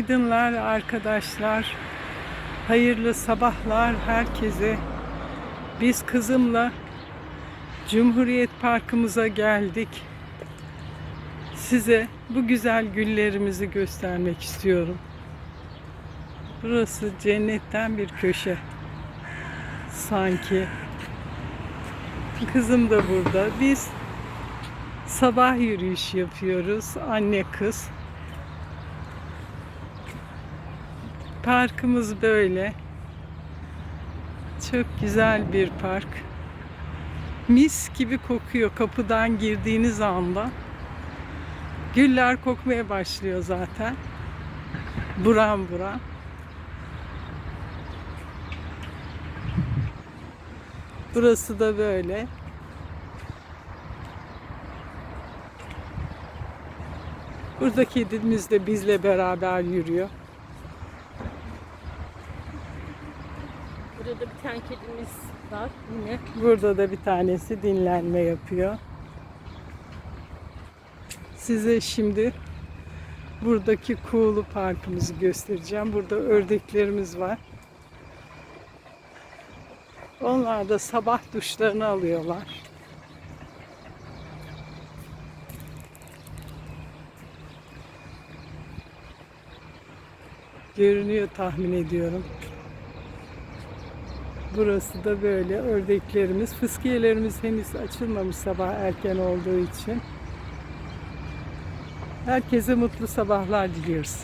Günaydınlar arkadaşlar. Hayırlı sabahlar herkese. Biz kızımla Cumhuriyet Parkımıza geldik. Size bu güzel güllerimizi göstermek istiyorum. Burası cennetten bir köşe. Sanki. Kızım da burada. Biz sabah yürüyüş yapıyoruz. Anne kız. Parkımız böyle. Çok güzel bir park. Mis gibi kokuyor kapıdan girdiğiniz anda. Güller kokmaya başlıyor zaten. Buram buram. Burası da böyle. Burada kedimiz de bizle beraber yürüyor. Burada bir tane kedimiz var yine. Burada da bir tanesi dinlenme yapıyor. Size şimdi buradaki Kuğulu Parkımızı göstereceğim. Burada ördeklerimiz var. Onlar da sabah duşlarını alıyorlar. Görünüyor tahmin ediyorum. Burası da böyle ördeklerimiz. Fıskiyelerimiz henüz açılmamış sabah erken olduğu için. Herkese mutlu sabahlar diliyoruz.